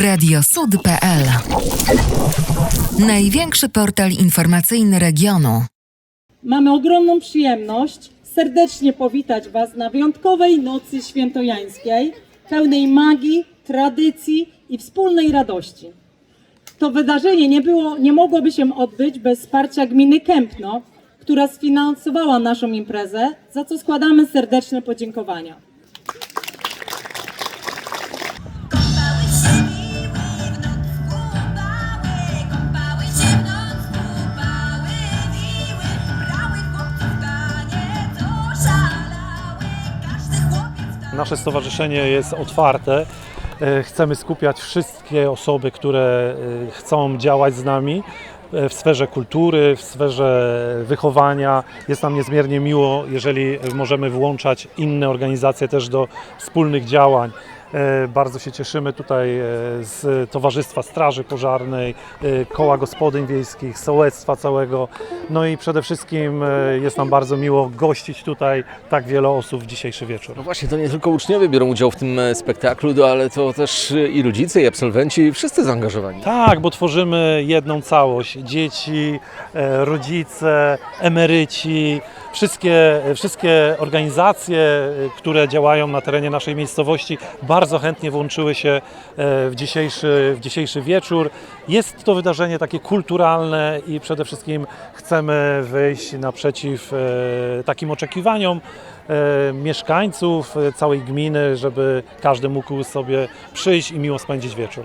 Radiosud.pl Największy portal informacyjny regionu. Mamy ogromną przyjemność serdecznie powitać Was na wyjątkowej nocy świętojańskiej, pełnej magii, tradycji i wspólnej radości. To wydarzenie nie, było, nie mogłoby się odbyć bez wsparcia gminy Kępno, która sfinansowała naszą imprezę, za co składamy serdeczne podziękowania. Nasze stowarzyszenie jest otwarte. E, Chcemy skupiać wszystkie osoby, które e, chcą działać z nami e, w sferze kultury, w sferze wychowania. Jest nam niezmiernie miło, jeżeli możemy włączać inne organizacje też do wspólnych działań. E, Bardzo się cieszymy tutaj e, z Towarzystwa Straży Pożarnej, e, Koła Gospodyń Wiejskich, Sołectwa całego. No i przede wszystkim jest nam bardzo miło gościć tutaj tak wiele osób w dzisiejszy wieczór. No właśnie, to nie tylko uczniowie biorą udział w tym spektaklu, ale to też i rodzice, i absolwenci, wszyscy zaangażowani. Tak, bo tworzymy jedną całość. Dzieci, rodzice, emeryci, wszystkie, wszystkie organizacje, które działają na terenie naszej miejscowości, bardzo chętnie włączyły się e, w dzisiejszy, w dzisiejszy wieczór. Jest to wydarzenie takie kulturalne i przede wszystkim chcemy wyjść naprzeciw e, takim oczekiwaniom e, mieszkańców całej gminy, żeby każdy mógł sobie przyjść i miło spędzić wieczór.